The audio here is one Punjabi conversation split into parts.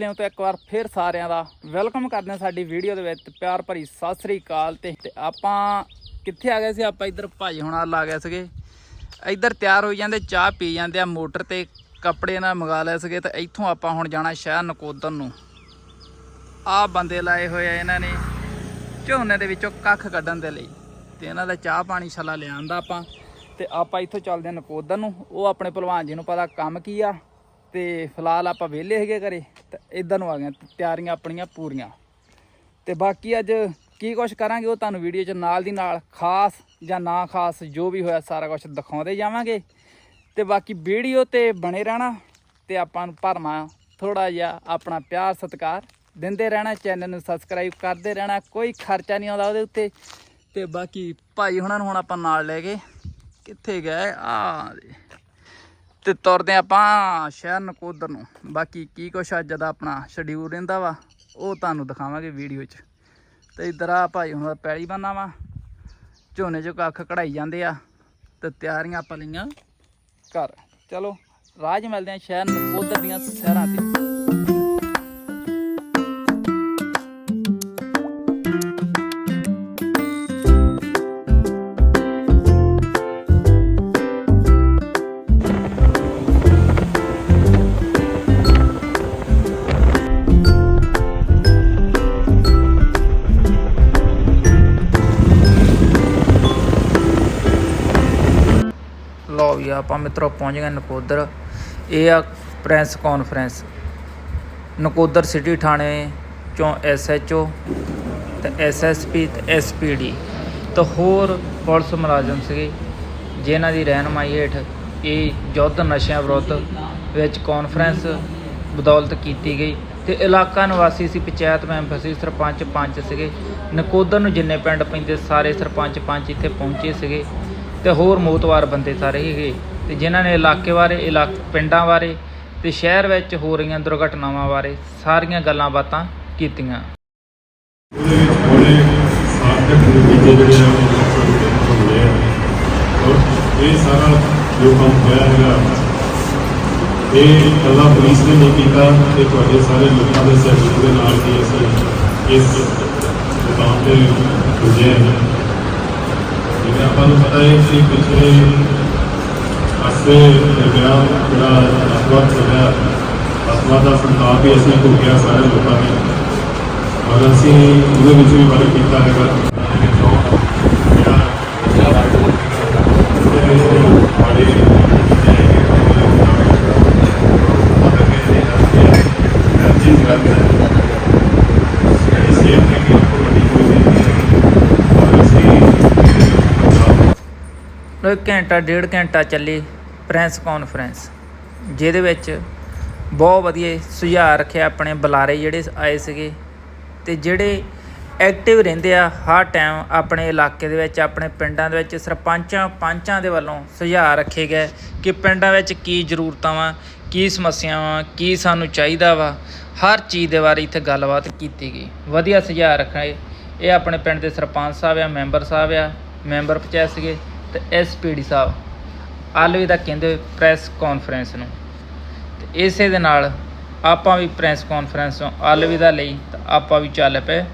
ਪਿੰਡ ਤੋਂ ਇੱਕ ਵਾਰ ਫਿਰ ਸਾਰਿਆਂ ਦਾ ਵੈਲਕਮ ਕਰਦੇ ਹਾਂ ਸਾਡੀ ਵੀਡੀਓ ਦੇ ਵਿੱਚ। ਪਿਆਰ ਭਰੀ ਸਤਿ ਸ੍ਰੀ ਅਕਾਲ ਤੇ ਆਪਾਂ ਕਿੱਥੇ ਆ ਗਏ ਸੀ? ਆਪਾਂ ਇੱਧਰ ਭਾਈ ਹੁਣਾਂ ਲਾ ਗਏ ਸੀਗੇ। ਇੱਧਰ ਤਿਆਰ ਹੋਈ ਜਾਂਦੇ, ਚਾਹ ਪੀ ਜਾਂਦੇ ਆ, ਮੋਟਰ ਤੇ ਕੱਪੜੇ ਨਾਲ ਮੰਗਾ ਲਏ ਸੀਗੇ ਤੇ ਇੱਥੋਂ ਆਪਾਂ ਹੁਣ ਜਾਣਾ ਸ਼ਹਿਰ ਨਕੋਦਰ ਨੂੰ। ਆ ਬੰਦੇ ਲਾਏ ਹੋਏ ਆ ਇਹਨਾਂ ਨੇ ਝੋਨੇ ਦੇ ਵਿੱਚੋਂ ਕੱਖ ਕੱਢਣ ਦੇ ਲਈ ਤੇ ਇਹਨਾਂ ਦਾ ਚਾਹ ਪਾਣੀ ਛਲਾ ਲਿਆਂਦਾ ਆਪਾਂ। ਤੇ ਆਪਾਂ ਇੱਥੋਂ ਚੱਲਦੇ ਹਾਂ ਨਕੋਦਰ ਨੂੰ। ਉਹ ਆਪਣੇ ਭਲਵਾਨ ਜੀ ਨੂੰ ਪਤਾ ਕੰਮ ਕੀ ਆ। ਤੇ ਫਿਲਹਾਲ ਆਪਾਂ ਵਿਹਲੇ ਹੈਗੇ ਘਰੇ। ਤੇ ਇਧਰ ਨੂੰ ਆ ਗਈਆਂ, ਤਿਆਰੀਆਂ ਆਪਣੀਆਂ ਪੂਰੀਆਂ। ਤੇ ਬਾਕੀ ਅੱਜ ਕੀ ਕੁਛ ਕਰਾਂਗੇ ਉਹ ਤੁਹਾਨੂੰ ਵੀਡੀਓ 'ਚ ਨਾਲ ਦੀ ਨਾਲ, ਖਾਸ ਜਾਂ ਨਾ ਖਾਸ ਜੋ ਵੀ ਹੋਇਆ ਸਾਰਾ ਕੁਝ ਦਿਖਾਉਂਦੇ ਜਾਵਾਂਗੇ। ਤੇ ਬਾਕੀ ਵੀਡੀਓ ਤੇ ਬਣੇ ਰਹਿਣਾ ਤੇ ਆਪਾਂ ਨੂੰ ਭਰਮਾ ਥੋੜਾ ਜਿਹਾ ਆਪਣਾ ਪਿਆਰ, ਸਤਿਕਾਰ ਦਿੰਦੇ ਰਹਿਣਾ, ਚੈਨਲ ਨੂੰ ਸਬਸਕ੍ਰਾਈਬ ਕਰਦੇ ਰਹਿਣਾ, ਕੋਈ ਖਰਚਾ ਨਹੀਂ ਆਉਂਦਾ ਉਹਦੇ ਉੱਤੇ। ਤੇ ਬਾਕੀ ਭਾਈ ਹੁਣਾਂ ਨੂੰ ਹੁਣ ਆਪਾਂ ਨਾਲ ਲੈ ਕੇ ਕਿੱਥੇ ਗਏ? ਆ ਤੇ ਤੁਰਦੇ ਆਪਾਂ ਸ਼ਹਿਰ ਨਕੋਦਰ ਨੂੰ। ਬਾਕੀ ਕੀ ਕੁਛ ਅੱਜ ਦਾ ਆਪਣਾ ਸ਼ਡਿਊਲ ਰਹਿੰਦਾ ਵਾ, ਉਹ ਤੁਹਾਨੂੰ ਦਿਖਾਵਾਂਗੇ ਵੀਡੀਓ 'ਚ। ਤੇ ਇਧਰ ਆ ਭਾਈ ਹੁਣ ਪੈਲੀ ਬੰਨਾ ਵਾ, ਝੋਨੇ 'ਚ ਕੱਖ ਕਢਾਈ ਜਾਂਦੇ ਆ ਤੇ ਤਿਆਰੀਆਂ ਆਪਾਂ ਲਈਆਂ ਕਰ ਚਲੋ ਰਾਜ ਮਿਲਦੇ ਆ ਸ਼ਹਿਰ ਨਕੋਦਰ ਦੀਆਂ ਸਹਿਰਾਂ ਤੇ। ਲਓ ਵੀ ਆਪਾਂ ਮਿੱਤਰੋ ਪਹੁੰਚ ਗਏ ਨਕੋਦਰ। ਇਹ ਆ ਪ੍ਰੈਸ ਕਾਨਫਰੰਸ। ਨਕੋਦਰ ਸਿਟੀ ਥਾਣੇ ਚੋਂ ਐਸਐਚਓ ਤੇ ਐਸਐਸਪੀ ਤੇ ਐਸਪੀਡੀ ਤੇ ਹੋਰ ਪੁਲਿਸ ਮੁਲਾਜ਼ਮ ਸੀਗੇ, ਜਿਨ੍ਹਾਂ ਦੀ ਰਹਿਨਮਾਈ ਹੇਠ ਇਹ ਯੁੱਧ ਨਸ਼ਿਆਂ ਵਿਰੁੱਧ ਵਿੱਚ ਕਾਨਫਰੰਸ ਬਦੌਲਤ ਕੀਤੀ ਗਈ। ਤੇ ਇਲਾਕਾ ਨਿਵਾਸੀ ਸੀ ਪੰਚਾਇਤ ਮੈਂਬਰ ਸੀ ਸਰਪੰਚ ਪੰਚ ਸੀਗੇ। ਨਕੋਦਰ ਨੂੰ ਜਿੰਨੇ ਪਿੰਡ ਪੈਂਦੇ, ਸਾਰੇ ਸਰਪੰਚ ਪੰਚ ਇੱਥੇ ਪਹੁੰਚੇ ਸੀਗੇ। ਤੇ ਹੋਰ ਮੋਤਵਾਰ ਬੰਦੇ ਸਾਰੇ ਹੈਗੇ ਤੇ ਜਿਨ੍ਹਾਂ ਨੇ ਇਲਾਕੇ ਬਾਰੇ ਇਲਾਕ ਪਿੰਡਾਂ ਬਾਰੇ ਤੇ ਸ਼ਹਿਰ ਵਿੱਚ ਹੋ ਰਹੀਆਂ ਦੁਰਘਟਨਾਵਾਂ ਬਾਰੇ ਸਾਰੀਆਂ ਗੱਲਾਂ ਬਾਤਾਂ ਕੀਤੀਆਂ ਇਹ ਸਾਰਾ ਜੋ ਕੰਮ ਹੋਇਆ ਹੈਗਾ ਇਹ ਇਕੱਲਾ ਪੁਲਿਸ ਨੇ ਨਹੀਂ ਕੀਤਾ ਤੇ ਤੁਹਾਡੇ ਸਾਰੇ ਲੋਕਾਂ ਦੇ ਸਹਿਯੋਗ ਦੇ ਨਾਲ ਹੀ ਅਸੀਂ ਇਸ ਮੁਕਾਮ ਤੇ ਪੁੱਜੇ ਹਾਂ ਜਿਵੇਂ ਆਪਾਂ ਨੂੰ ਪਤਾ ਹੈ ਕਿ ਪਿਛਲੇ ਅਰਸੇ ਦਰਮਿਆਨ ਜਿਹੜਾ ਅਸਵਾਦ ਹੋਇਆ। ਅਸਵਾਦ ਦਾ ਸੰਤਾਪ ਵੀ ਅਸੀਂ ਭੁਗਿਆ ਸਾਰੇ ਲੋਕਾਂ ਨੇ। ਔਰ ਅਸੀਂ ਉਹਦੇ ਵਿੱਚ ਵੀ ਵਰਕ ਕੀਤਾ ਹੈਗਾ। ਲੋ ਇੱਕ ਘੰਟਾ, ਡੇਢ ਘੰਟਾ ਚੱਲੀ ਪ੍ਰੈਸ ਕਾਨਫਰੰਸ, ਜਿਹਦੇ ਵਿੱਚ ਬਹੁਤ ਵਧੀਆ ਸੁਝਾਅ ਰੱਖਿਆ ਆਪਣੇ ਬੁਲਾਰੇ ਜਿਹੜੇ ਆਏ ਸੀਗੇ ਤੇ ਜਿਹੜੇ ਐਕਟਿਵ ਰਹਿੰਦੇ ਆ, ਹਰ ਟਾਈਮ ਆਪਣੇ ਇਲਾਕੇ ਦੇ ਵਿੱਚ, ਆਪਣੇ ਪਿੰਡਾਂ ਦੇ ਵਿੱਚ ਸਰਪੰਚਾਂ, ਪੰਚਾਂ ਦੇ ਵੱਲੋਂ ਸੁਝਾਅ ਰੱਖੇ ਗਏ ਕਿ ਪਿੰਡਾਂ ਵਿੱਚ ਕੀ ਜ਼ਰੂਰਤਾਂ ਵਾ, ਕੀ ਸਮੱਸਿਆਵਾਂ ਕੀ ਸਾਨੂੰ ਚਾਹੀਦਾ ਵਾ, ਹਰ ਚੀਜ਼ ਦੇ ਬਾਰੇ ਇੱਥੇ ਗੱਲਬਾਤ ਕੀਤੀ ਗਈ। ਵਧੀਆ ਸੁਝਾਅ ਰੱਖੇ ਇਹ ਆਪਣੇ ਪਿੰਡ ਦੇ ਸਰਪੰਚ ਸਾਹਿਬ ਆ, ਮੈਂਬਰ ਸਾਹਿਬ ਆ, ਮੈਂਬਰ ਪੰਚਾਇਤ ਸੀਗੇ। ਤੇ ਐਸਪੀਡੀ ਸਾਹਿਬ, ਆਲਵੇ ਦਾ ਕਹਿੰਦੇ ਪ੍ਰੈਸ ਕਾਨਫਰੰਸ ਨੂੰ। ਤੇ ਇਸੇ ਦੇ ਨਾਲ ਆਪਾਂ ਵੀ ਪ੍ਰੈਸ ਕਾਨਫਰੰਸ ਤੋਂ ਅਲਵਿਦਾ ਲਈ ਤਾਂ ਆਪਾਂ ਵੀ ਚੱਲ ਪਏ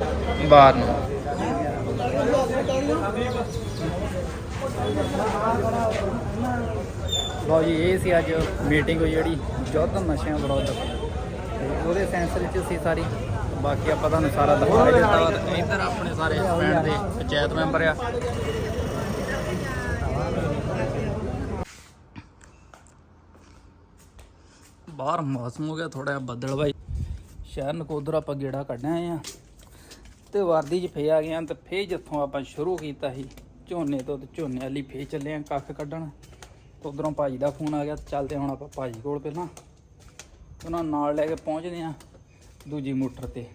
ਬਾਹਰ ਨੂੰ। ਲਓ ਜੀ, ਇਹ ਸੀ ਅੱਜ ਮੀਟਿੰਗ ਹੋਈ ਜਿਹੜੀ ਯੁੱਧ ਨਸ਼ਿਆਂ ਵਿਰੁੱਧ। ਉਹਦੇ ਸੈਂਸਰ ਚ ਸੀ ਸਾਰੀ। ਬਾਕੀ ਆਪਾਂ ਤੁਹਾਨੂੰ ਸਾਰਾ ਦਿਖਾ ਦਿੱਤਾ ਇੱਧਰ ਆਪਣੇ ਸਾਰੇ ਪਿੰਡ ਦੇ ਪੰਚਾਇਤ ਮੈਂਬਰ ਆ। ਬਾਹਰ ਮੌਸਮ ਹੋ ਗਿਆ ਥੋੜਾ ਜਿਹਾ ਬੱਦਲ ਭਾਈ ਸ਼ਹਿਰ ਨਕੋਦਰ ਆਪਾਂ ਗੇੜਾ ਕੱਢਿਆ ਆਏ ਆ ਤੇ ਵਰਦੀ 'ਚ ਫੇ ਆ ਗਏ ਆ ਤੇ ਫੇ ਜਿੱਥੋਂ ਆਪਾਂ ਸ਼ੁਰੂ ਕੀਤਾ ਸੀ, ਝੋਨੇ ਤੋਂ ਤੇ ਝੋਨੇ ਵਾਲੀ ਫੇ ਚੱਲੇ ਆ ਕੱਖ ਕੱਢਣ। ਤੇ ਉਧਰੋਂ ਭਾਜੀ ਦਾ ਫੋਨ ਆ ਗਿਆ, ਚੱਲਦੇ ਹੁਣ ਆਪਾਂ ਭਾਜੀ ਕੋਲ ਪਹਿਲਾਂ। ਉਹਨਾਂ ਨਾਲ ਲੈ ਕੇ ਪਹੁੰਚਦੇ ਆ ਦੂਜੀ ਮੋਟਰ ਤੇ।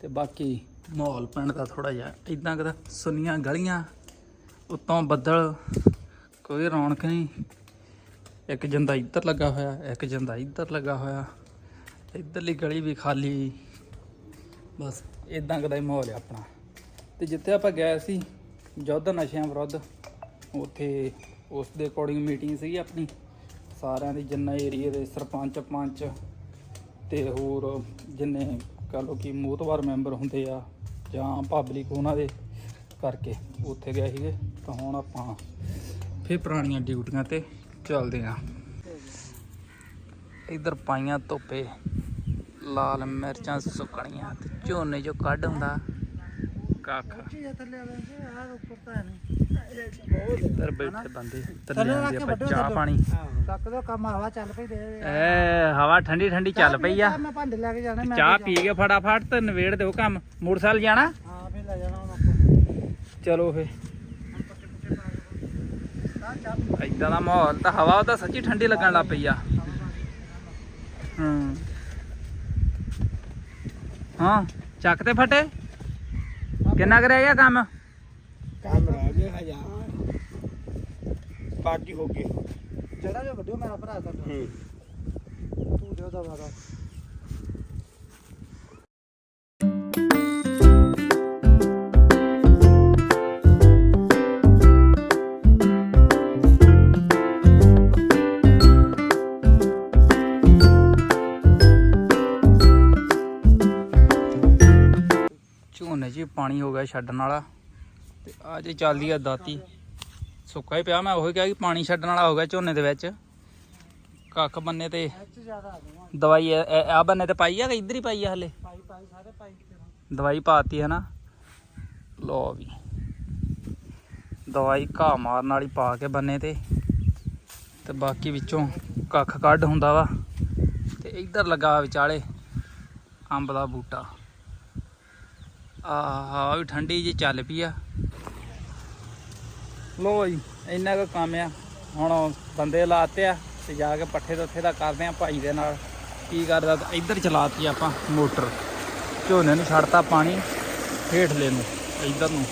ਤੇ ਬਾਕੀ ਮਾਹੌਲ ਪਿੰਡ ਦਾ ਥੋੜਾ ਜਿਹਾ ਇਦਾਂ ਕਦਾ ਸੁਨੀਆਂ ਗਲੀਆਂ, ਉੱਤੋਂ ਬੱਦਲ, ਕੋਈ ਰੌਣਕ ਨਹੀਂ। ਇੱਕ ਜੰਦਾ ਇੱਧਰ ਲੱਗਾ ਹੋਇਆ, ਇੱਕ ਜੰਦਾ ਇੱਧਰ ਲੱਗਾ ਹੋਇਆ। ਇੱਧਰਲੀ ਗਲੀ ਵੀ ਖਾਲੀ। ਬਸ ਇਦਾਂ ਕਦਾ ਹੀ ਮਾਹੌਲ ਹੈ ਆਪਣਾ। ਤੇ ਜਿੱਥੇ ਆਪਾਂ ਗਏ ਸੀ ਯੁੱਧ ਨਸ਼ਿਆਂ ਵਿਰੁੱਧ, ਉੱਥੇ ਉਸ ਦੇ ਅਕੋਰਡਿੰਗ ਮੀਟਿੰਗ ਸੀ ਆਪਣੀ। ਸਾਰਿਆਂ ਦੀ ਜਿੰਨਾ ਏਰੀਏ ਦੇ ਸਰਪੰਚ, ਪੰਚ ਤੇ ਹੋਰ ਜਿੰਨੇ ਕਹ ਲਓ ਕਿ ਮੋਤਵਾਰ ਮੈਂਬਰ ਹੁੰਦੇ ਆ ਜਾਂ ਪਬਲਿਕ ਉਹਨਾਂ ਦੇ ਕਰਕੇ ਉੱਥੇ ਗਏ ਸੀਗੇ। ਤਾਂ ਹੁਣ ਆਪਾਂ ਫਿਰ ਪੁਰਾਣੀਆਂ ਡਿਊਟੀਆਂ ਤੇ ਚੱਲਦੇ ਆ ਇਧਰ ਪਾਈਆਂ ਧੁੱਪੇ ਲਾਲ ਮਿਰਚਾਂ ਸੁੱਕਣੀਆਂ ਤੇ ਝੋਨੇ ਚੋਂ ਕੱਢ ਹੁੰਦਾ ਕੱਖ ਇੱਧਰ ਬੈਠੇ ਬੰਦੇ ਥੱਲੇ ਆਂਦੇ ਆਪਾਂ ਚਾਹ ਪਾਣੀ ਕੱਕ ਦਾ ਕੰਮ ਹਵਾ ਚੱਲ ਪਈ ਦੇ ਐ ਹਵਾ ਠੰਡੀ ਠੰਡੀ ਚੱਲ ਪਈ ਆ ਮੈਂ ਭਾਂਡੇ ਲੈ ਕੇ ਜਾਣੇ ਤੇ ਚਾਹ ਪੀ ਕੇ ਫਟਾਫਟ ਤੇ ਨਵੇੜ ਦਿਓ ਕੰਮ ਮੋਟਰਸਾਈਕਲ ਜਾਣਾ ਹਾਂ ਫੇਰ ਲੈ ਜਾਣਾ ਹੁਣ ਆਪਾਂ ਚਲੋ ਫੇ ਇਦਾਂ ਦਾ ਮਾਹੌਲ ਤਾਂ ਹਵਾ ਤਾਂ ਸੱਚੀ ਠੰਡੀ ਲੱਗਣ ਲੱਗ ਪਈ ਆ। ਹੂੰ। ਹਾਂ ਚੱਕ ਤੇ ਫਟੇ। ਕਿੰਨਾ ਕੁ ਰਹਿ ਗਿਆ ਕੰਮ? ਕੰਮ ਰਹਿ ਗਿਆ ਹਜ਼ਾਰ। ਬਾਕੀ ਹੋ ਗਏ। ਜਿਹੜਾ ਜੋ ਵੱਡਿਓ ਮੇਰਾ ਭਰਾ ਤਾਂ ਹੂੰ। ਤੂੰ ਦੇ ਉਹਦਾ ਵਾਦਾ ਪਾਣੀ ਛੱਡਣ ਵਾਲਾ। ਤੇ ਆ ਜੇ ਚੱਲਦੀ ਆ ਦਾਤੀ। ਸੁੱਕਾ ਹੀ ਪਿਆ, ਮੈਂ ਉਹੀ ਕਿਹਾ ਕਿ ਪਾਣੀ ਛੱਡਣ ਵਾਲਾ ਹੋ ਗਿਆ ਝੋਨੇ ਦੇ ਵਿੱਚ। ਕੱਖ ਬੰਨੇ ਤੇ ਦਵਾਈ ਆ ਬੰਨੇ ਤੇ ਪਾਈ ਆ ਕਿ ਇੱਧਰ ਹੀ ਪਾਈ ਆ ਹਲੇ? ਦਵਾਈ ਪਾਤੀ ਹੈ ਨਾ। ਲੋ ਵੀ। ਦਵਾਈ ਘਾਹ ਮਾਰਨ ਵਾਲੀ ਪਾ ਕੇ ਬੰਨੇ ਤੇ। ਤੇ ਬਾਕੀ ਵਿੱਚੋਂ ਕੱਖ ਕੱਢ ਹੁੰਦਾ ਵਾ। ਤੇ ਇੱਧਰ ਲੱਗਾ ਵਿਚਾਲੇ ਅੰਬ ਦਾ ਬੂਟਾ। ਆਹ ਵੀ ਠੰਡੀ ਜੀ ਚੱਲ ਪਈ ਆ। ਲੋ ਜੀ, ਇੰਨਾ ਕੁ ਕੰਮ ਆ। ਹੁਣ ਬੰਦੇ ਲਾਤੇ ਆ ਤੇ ਜਾ ਕੇ ਪੱਠੇ ਤੇ ਉੱਥੇ ਦਾ ਕਰਦੇ ਆ ਭਾਈ ਦੇ ਨਾਲ। ਕੀ ਕਰਦਾ ਇੱਧਰ ਚਲਾਤੀ ਆਪਾਂ ਮੋਟਰ। ਝੋਨੇ ਨੂੰ ਛੱਡਤਾ ਪਾਣੀ ਹੇਠਲੇ ਨੂੰ, ਇੱਧਰ ਨੂੰ।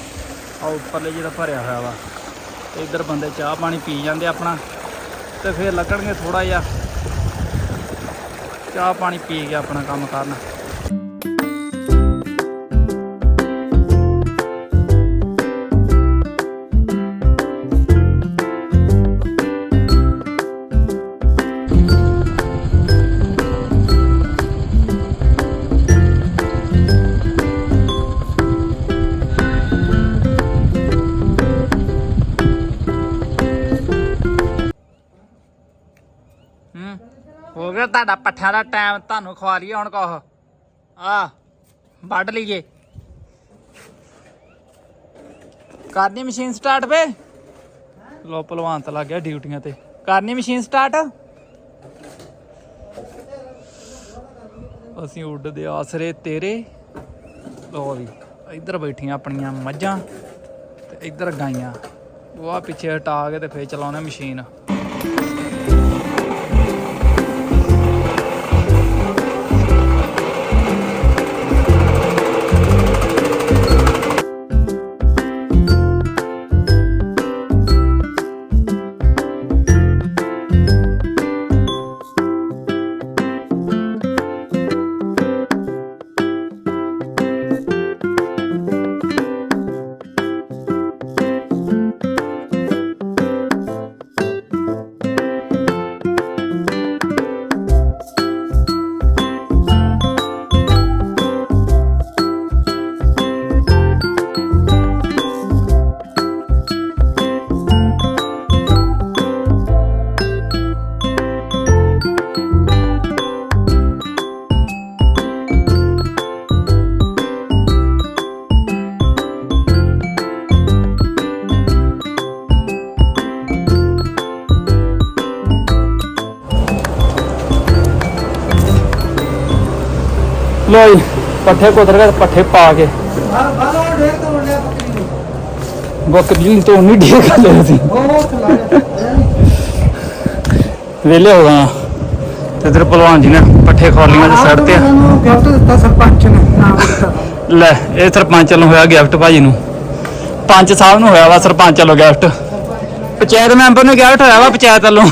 ਆ ਉੱਪਰਲੇ ਜਿਹੜਾ ਭਰਿਆ ਹੋਇਆ ਵਾ। ਇੱਧਰ ਬੰਦੇ ਚਾਹ ਪਾਣੀ ਪੀ ਜਾਂਦੇ ਆਪਣਾ। ਤੇ ਫਿਰ ਲੱਗਣਗੇ ਥੋੜਾ ਜਿਹਾ। ਚਾਹ ਪਾਣੀ ਪੀ ਕੇ ਆਪਣਾ ਕੰਮ ਕਰਨ। ਪੱਠਿਆਂ ਦਾ ਟਾਈਮ ਤੁਹਾਨੂੰ ਖਵਾ ਲਈਏ ਹੁਣ ਕਹੋ ਆ ਵੱਢ ਲਈਏ ਕਰਨੀ ਮਸ਼ੀਨ ਸਟਾਰਟ ਵੇ ਲੋ ਭਲਵਾਨ ਤਾਂ ਲੱਗ ਗਿਆ ਡਿਊਟੀਆਂ ਤੇ ਕਰਨੀ ਮਸ਼ੀਨ ਸਟਾਰਟ ਅਸੀਂ ਉੱਡਦੇ ਆਸਰੇ ਤੇਰੇ ਲੋ ਵੀ ਇੱਧਰ ਬੈਠੀਆਂ ਆਪਣੀਆਂ ਮੱਝਾਂ ਤੇ ਇੱਧਰ ਗਾਈਆਂ ਉਹ ਆ ਪਿੱਛੇ ਹਟਾ ਕੇ ਤੇ ਫੇਰ ਚਲਾਉਣੇ ਮਸ਼ੀਨ ਲੋ ਜੀ ਪੱਠੇ ਕੁਤਰ ਕੇ ਪੱਠੇ ਪਾ ਕੇ। ਬੱਕਰੀ ਨੂੰ ਤੋਂ ਨਹੀਂ ਢੀਕ ਕਰ ਲਿਆ ਸੀ। ਉਹ ਹੋ ਗਏ ਤੇ ਇਧਰ ਪਹਿਲਵਾਨ ਜੀ ਨੇ ਪੱਠੇ ਖੋਲੀਆਂ ਤੇ ਸੜ ਤੇ। ਗਿਫਟ ਦਿੱਤਾ ਸਰਪੰਚ ਨੇ ਨਾਮ ਦਿੱਤਾ ਲੈ, ਇਹ ਸਰਪੰਚ ਵੱਲੋਂ ਹੋਇਆ ਗਿਫਟ ਭਾਜੀ ਨੂੰ। ਪੰਚ ਸਾਹਿਬ ਨੂੰ ਹੋਇਆ ਵਾ ਸਰਪੰਚ ਵੱਲੋਂ ਗਿਫਟ। ਪੰਚਾਇਤ ਮੈਂਬਰ ਨੂੰ ਗਿਫਟ ਹੋਇਆ ਵਾ ਪੰਚਾਇਤ ਵੱਲੋਂ।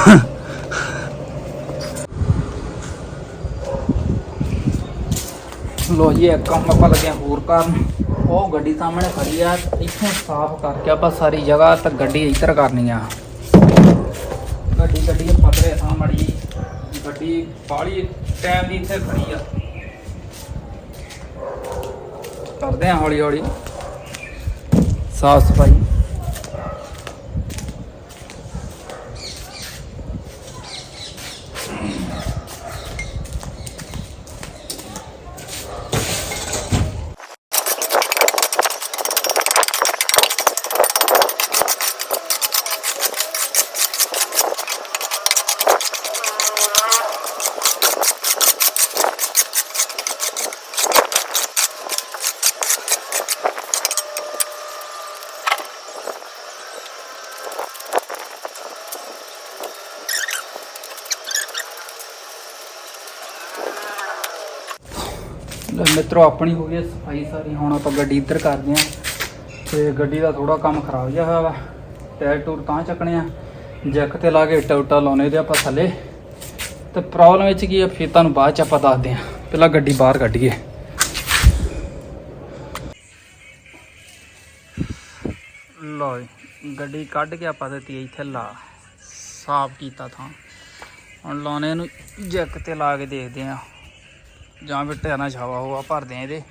ਲੋ ਜੀ, ਇੱਕ ਕੰਮ ਆਪਾਂ ਲੱਗਿਆ ਹੋਰ ਕਰਨ। ਉਹ ਗੱਡੀ ਸਾਹਮਣੇ ਖੜੀ ਆ, ਇੱਥੋਂ ਸਾਫ਼ ਕਰਕੇ ਆਪਾਂ ਸਾਰੀ ਜਗ੍ਹਾ ਤੇ ਗੱਡੀ ਇੱਧਰ ਕਰਨੀ ਆ। ਗੱਡੀ ਗੱਡੀ ਪਤਰੇ ਸਾਹਮਣੀ ਗੱਡੀ ਬਾਹਲੀ ਟਾਈਮ ਦੀ ਇੱਥੇ ਖੜੀ ਆ। ਕਰਦੇ ਆ ਹੌਲੀ ਹੌਲੀ ਸਾਫ਼ ਸਫ਼ਾਈ। ਲੈ ਮਿੱਤਰੋ ਆਪਣੀ ਹੋ ਗਈ ਹੈ ਸਫ਼ਾਈ ਸਾਰੀ। ਹੁਣ ਆਪਾਂ ਗੱਡੀ ਇੱਧਰ ਕਰਦੇ ਆਂ ਤੇ ਗੱਡੀ ਦਾ ਥੋੜਾ ਕੰਮ ਖਰਾਬ ਜਿਹਾ ਹੋਇਆ ਵਾ। ਟਾਇਰ ਟੂਰ ਤਾਂ ਚੱਕਣੇ ਆ। ਜੈਕ ਤੇ ਲਾ ਕੇ ਇੱਟਾ ਉੱਟਾ ਲਾਉਣੇ ਤੇ ਆਪਾਂ ਥੱਲੇ। ਤੇ ਪ੍ਰੋਬਲਮ ਵਿੱਚ ਕੀ ਆ ਫਿਰ ਤੁਹਾਨੂੰ ਬਾਅਦ ਚ ਆਪਾਂ ਦੱਸਦੇ ਆਂ ਪਹਿਲਾਂ ਗੱਡੀ ਬਾਹਰ ਕੱਢੀਏ। ਲਓ ਜੀ, ਗੱਡੀ ਕੱਢ ਕੇ ਆਪਾਂ ਦਿੱਤੀ ਇੱਥੇ ਲਾ। ਸਾਫ਼ ਕੀਤਾ ਥਾਂ। ਹੁਣ ਲਾਉਣੇ ਨੂੰ ਜੈਕ ਤੇ ਲਾ ਕੇ ਦੇਖਦੇ ਆਂ ਜਾਂ ਫਿਰ ਟਾਇਰਾਂ ਛਾਵਾ ਹੋਆ ਭਰਦੇ ਆ ਇਹਦੇ।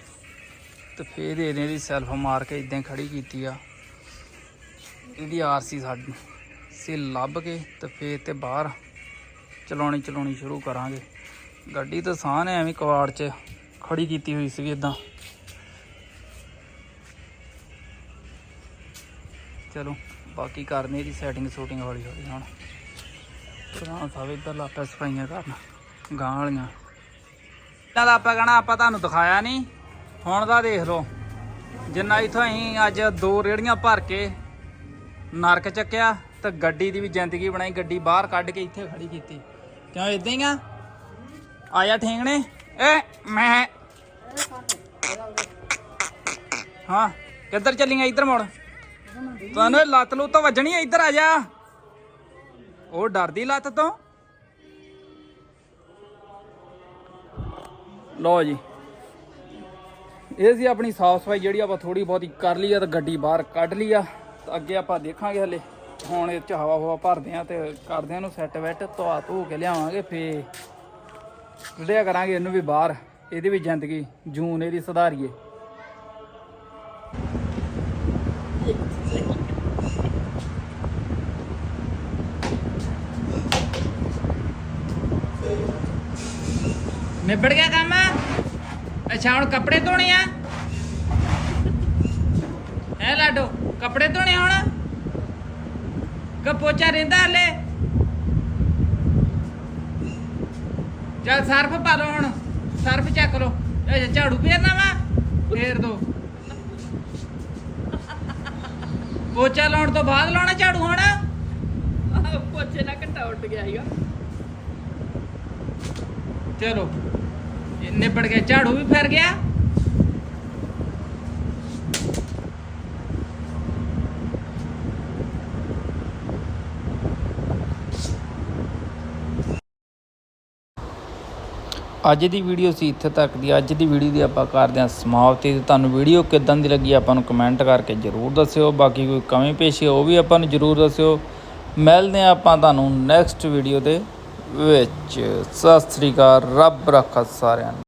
ਤੇ ਫੇਰ ਦੇ ਦੀ ਸੈਲਫ ਮਾਰ ਕੇ ਇਦਾਂ ਖੜੀ ਕੀਤੀ ਆ। ਇਹਦੀ ਆਰਸੀ ਸਾਡੀ ਸੇ ਲੱਭ ਕੇ ਤੇ ਫੇਰ ਤੇ ਬਾਹਰ ਚਲਾਉਣੀ ਚਲਾਉਣੀ ਸ਼ੁਰੂ ਕਰਾਂਗੇ। ਗੱਡੀ ਤਾਂ ਸਾਨ ਐਵੇਂ ਕਵਾੜ 'ਚ ਖੜੀ ਕੀਤੀ ਹੋਈ ਸੀਗੀ ਇਦਾਂ ਚਲੋ, ਬਾਕੀ ਕਰਨੀ ਇਹਦੀ ਸੈਟਿੰਗ ਸ਼ੂਟਿੰਗ ਹੌਲੀ ਹੌਲੀ ਹੁਣ। ਪ੍ਰਧਾਨ ਸਾਹਿਬ ਇੱਧਰ ਲਾਪਾ ਸਫਾਈਆਂ ਕਰਨ ਗਾਂ ਵਾਲੀਆਂ। ਇਹਨਾਂ ਦਾ ਆਪਾਂ ਕਹਣਾ, ਆਪਾਂ ਤੁਹਾਨੂੰ ਦਿਖਾਇਆ ਨਹੀਂ ਹੁਣ ਦਾ ਦੇਖ ਲਓ। ਜਿੰਨਾ ਇਥੋਂ ਅਸੀਂ ਅੱਜ ਦੋ ਰੇੜੀਆਂ ਭਰ ਕੇ ਨਰਕ ਚੱਕਿਆ ਤੇ ਗੱਡੀ ਦੀ ਵੀ ਜ਼ਿੰਦਗੀ ਬਣਾਈ, ਗੱਡੀ ਬਾਹਰ ਕੱਢ ਕੇ ਇੱਥੇ ਖੜੀ ਕੀਤੀ। ਕਿਉਂ ਇਦਾਂ ਹੀ ਆ? ਆਇਆ ਠੇਂਗਣੇ ਏ, ਮੈਂ। ਹਾਂ, ਕਿੱਧਰ ਚੱਲੀਆਂ, ਇੱਧਰ ਮੁੜ? ਤੁਹਾਨੂੰ ਲੱਤ ਲੁੱਤ ਵੱਜਣੀ ਇੱਧਰ ਆ ਜਾ। ਉਹ ਡਰਦੀ ਲੱਤ ਤੋਂ? ਲਓ ਜੀ। ਇਹ ਸੀ ਆਪਣੀ ਸਾਫ਼ ਸਫ਼ਾਈ ਜਿਹੜੀ ਆਪਾਂ ਥੋੜੀ ਬਹੁਤੀ ਕਰ ਲਈ ਆ ਤੇ ਗੱਡੀ ਬਾਹਰ ਕੱਢ ਲਈ ਆ। ਤੇ ਅੱਗੇ ਆਪਾਂ ਦੇਖਾਂਗੇ ਹਲੇ। ਹੁਣ ਇਹ ਚ ਹਵਾ ਹਵਾ ਭਰਦੇ ਆ ਤੇ ਕਰਦੇ ਆ ਇਹਨੂੰ ਸੈੱਟ ਵੈਟ ਧਵਾ ਧੋ ਕੇ ਲਿਆਵਾਂਗੇ ਫੇ ਕੱਢਿਆ ਕਰਾਂਗੇ ਇਹਨੂੰ ਵੀ ਬਾਹਰ। ਇਹਦੀ ਵੀ ਜ਼ਿੰਦਗੀ ਜੂਨ ਇਹਦੀ ਸੁਧਾਰੀਏ। ਨਿਬੜ ਗਿਆ ਕੰਮ? ਅੱਛਾ ਹੁਣ ਕੱਪੜੇ ਧੋਣੇ ਆ? ਐ ਲਾਡੋ ਕੱਪੜੇ ਧੋਣੇ ਹੁਣ? ਕਪੋਚਾ ਰਹਿੰਦਾ ਹਲੇ? ਚੱਲ ਸਰਫ ਪਾ ਲਓ ਹੁਣ ਸਰਫ ਚੱਕ ਲਓ ਇਹ ਝਾੜੂ ਫੇਰਨਾ ਵਾ ਫੇਰ ਦੋ। ਪੋਚਾ ਲਾਉਣ ਤੋਂ ਬਾਅਦ ਲਾਉਣਾ ਝਾੜੂ ਹੁਣ? ਪੋਚੇ ਨਾਲ ਘੰਟਾ ਉੱਟ ਗਿਆ ਸੀਗਾ ਚਲੋ। ਨਿਬੜ ਗਿਆ ਝਾੜੂ ਵੀ ਫਿਰ ਗਿਆ। ਅੱਜ ਦੀ ਵੀਡੀਓ ਸੀ ਇੱਥੇ ਤੱਕ ਦੀ। ਅੱਜ ਦੀ ਵੀਡੀਓ ਦੀ ਆਪਾਂ ਕਰਦੇ ਹਾਂ ਸਮਾਪਤੀ। ਤੇ ਤੁਹਾਨੂੰ ਵੀਡੀਓ ਕਿਦਾਂ ਦੀ ਲੱਗੀ ਆਪਾਂ ਨੂੰ ਕਮੈਂਟ ਕਰਕੇ ਜਰੂਰ ਦੱਸਿਓ। ਬਾਕੀ ਕੋਈ ਕਮੀ ਪੇਸ਼ੀ ਉਹ ਵੀ ਆਪਾਂ ਨੂੰ ਜਰੂਰ ਦੱਸਿਓ। ਮਿਲਦੇ ਹਾਂ ਆਪਾਂ ਤੁਹਾਨੂੰ ਨੈਕਸਟ ਵੀਡੀਓ 'ਤੇ। ਵਿੱਚ ਸਤਿ ਸ੍ਰੀ ਅਕਾਲ ਰੱਬ ਰੱਖਾ ਸਾਰਿਆਂ ਨੂੰ।